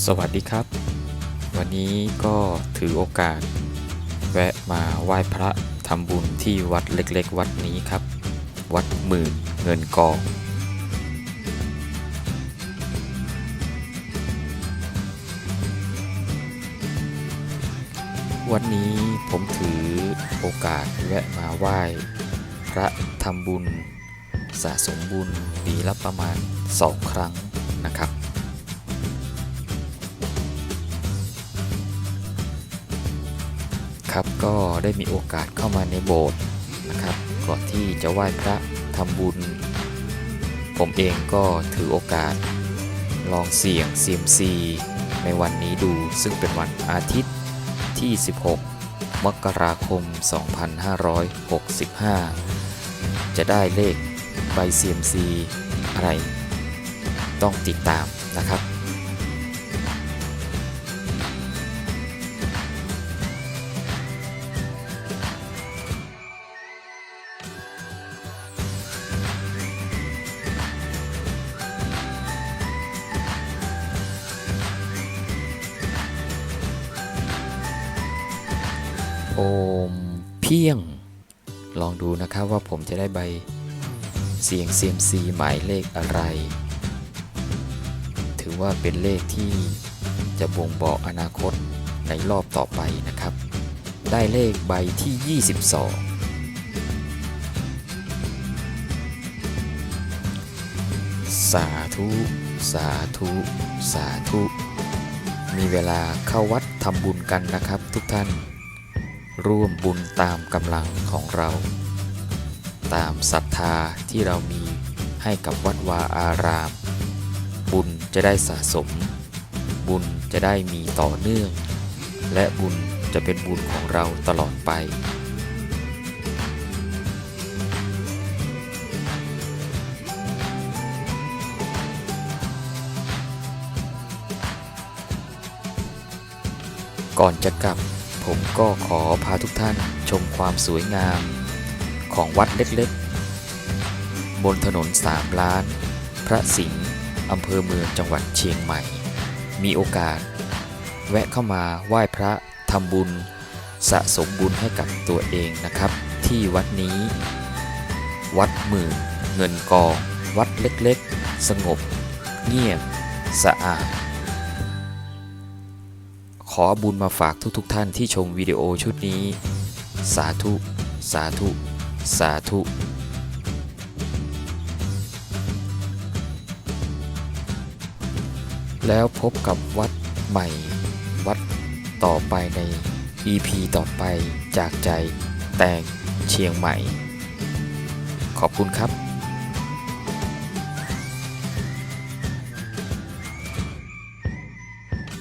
สวัสดีครับ วันนี้ก็ถือโอกาส แวะมาไหว้พระทำบุญที่วัดเล็กๆ วัดนี้ครับ วัดหมื่นเงินกองวันนี้ผมถือโอกาสแวะมาไหว้ พระทำบุญ สะสมบุญปีละประมาณสองครั้งนะครับ ครับก็ได้มีโอกาสเข้ามาในโบสถ์นะครับก่อนที่จะไหว้พระทำบุญ ผมเองก็ถือโอกาส ลองเสี่ยงเซียมซีในวันนี้ดูซึ่งเป็นวันอาทิตย์ที่ 16 มกราคม 2565 จะได้เลขใบเซียมซีอะไร ต้องติดตามนะครับ โอมเพียง ลองดูนะครับว่าผมจะได้ใบเสียงเซียมซีหมายเลขอะไร ถือว่าเป็นเลขที่จะบ่งบอกอนาคตในรอบต่อไปนะครับ ได้เลขใบที่ 22 สาธุ สาธุ สาธุ มีเวลาเข้าวัดทำบุญกันนะครับทุกท่าน ร่วมบุญตามกำลังของเรา ตามศรัทธาที่เรามีให้กับวัดวาอาราม บุญจะได้สะสม บุญจะได้มีต่อเนื่อง และบุญจะเป็นบุญของเราตลอดไปก่อนจะกลับ ผมก็ขอพาทุกท่านชมความสวยงาม ของวัดเล็กๆ บนถนนสามล้าน พระสิงห์อำเภอเมืองจังหวัดเชียงใหม่ มีโอกาส แวะเข้ามาไหว้พระทำบุญ สะสมบุญให้กับตัวเองนะครับ ที่วัดนี้ วัดหมื่นเงินกอง วัดเล็กๆ สงบ เงียบ สะอาด ขอบุญมาฝากทุกๆทท่านที่ชมวิดีโอชุดนี้ สาธุ สาธุ สาธุแล้วพบกับวัดใหม่ วัดต่อไปใน EP ต่อไปจากใจแตงเชียงใหม่ ขอบคุณครับ